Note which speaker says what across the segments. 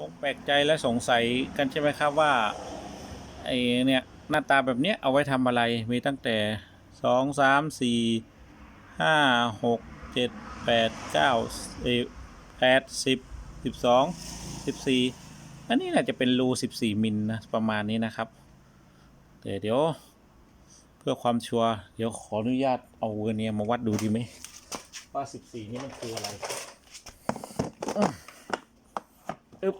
Speaker 1: คงแปลกใจและสงสัยกันใช่ไหมครับว่าไอเนี่ยหน้าตาแบบเนี้ยเอาไว้ทำอะไรมีตั้งแต่สองสามสี่ห้าหกเจ็ดแปดเก้าแปดสิบสิบสองสิบสี่อันนี้น่าจะเป็นรูสิบสี่มิลนะประมาณนี้นะครับแต่เดี๋ยวเพื่อความชัวร์เดี๋ยวขออนุญาตเอาเวอร์เนียมาวัดดูดีไหมว่าสิบสี่นี่มันคืออะไร อึ๊บ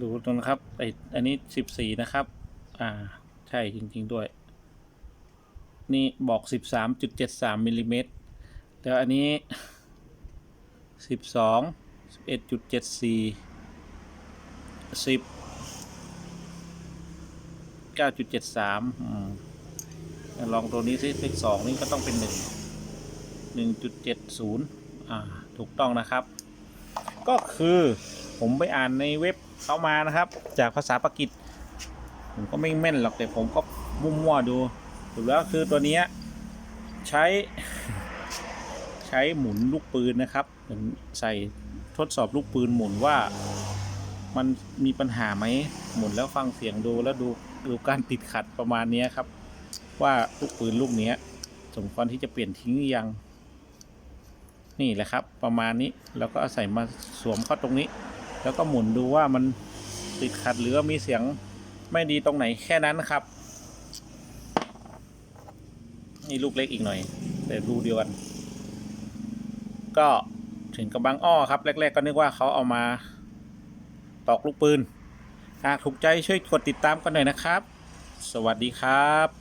Speaker 1: ดูตรงนะครับไออันนี้สิบสี่นะครับ อ่า ใช่จริง ๆด้วย นี่บอกสิบสามจุดเจ็ดสามมิลลิเมตรแล้วอันนี้สิบสองสิบเอ็ดจุดเจ็ดสี่สิบเก้าจุดเจ็ดสามอืม ลองตัวนี้สิเลขสองนี่ก็ต้องเป็นหนึ่งหนึ่งจุดเจ็ดศูนย์อ่าถูกต้องนะครับ ก็คือผมไปอ่านในเว็บเขามานะครับ จากภาษาปากีสผมก็ไม่แม่นหรอกแต่ผมก็มั่วดูถูกแล้วคือตัวนี้ใช้ใช้หมุนลูกปืนนะครับเหมือนใส่ทดสอบลูกปืนหมุนว่ามันมีปัญหาไหมหมุนแล้วฟังเสียงดูแล้วดูดูการติดขัดประมาณนี้ครับ ว่าลูกปืนลูกเนี้สมควรที่จะเปลี่ยนทิ้งหรือยัง นี่แหละครับ ประมาณนี้แล้วก็เอาใส่มาสวมเข้าตรงนี้ แล้วก็หมุนดูว่ามันติดขัดหรือว่ามีเสียงไม่ดีตรงไหนแค่นั้นครับ นี่ลูกเล็กอีกหน่อย แต่ดูเดียวกัน ก็ถึงกับบางอ้อครับ แรก ๆ ก็นึกว่าเขาเอามาตอกลูกปืนหากถูกใจช่วยกดติดตามกันหน่อยนะครับ สวัสดีครับ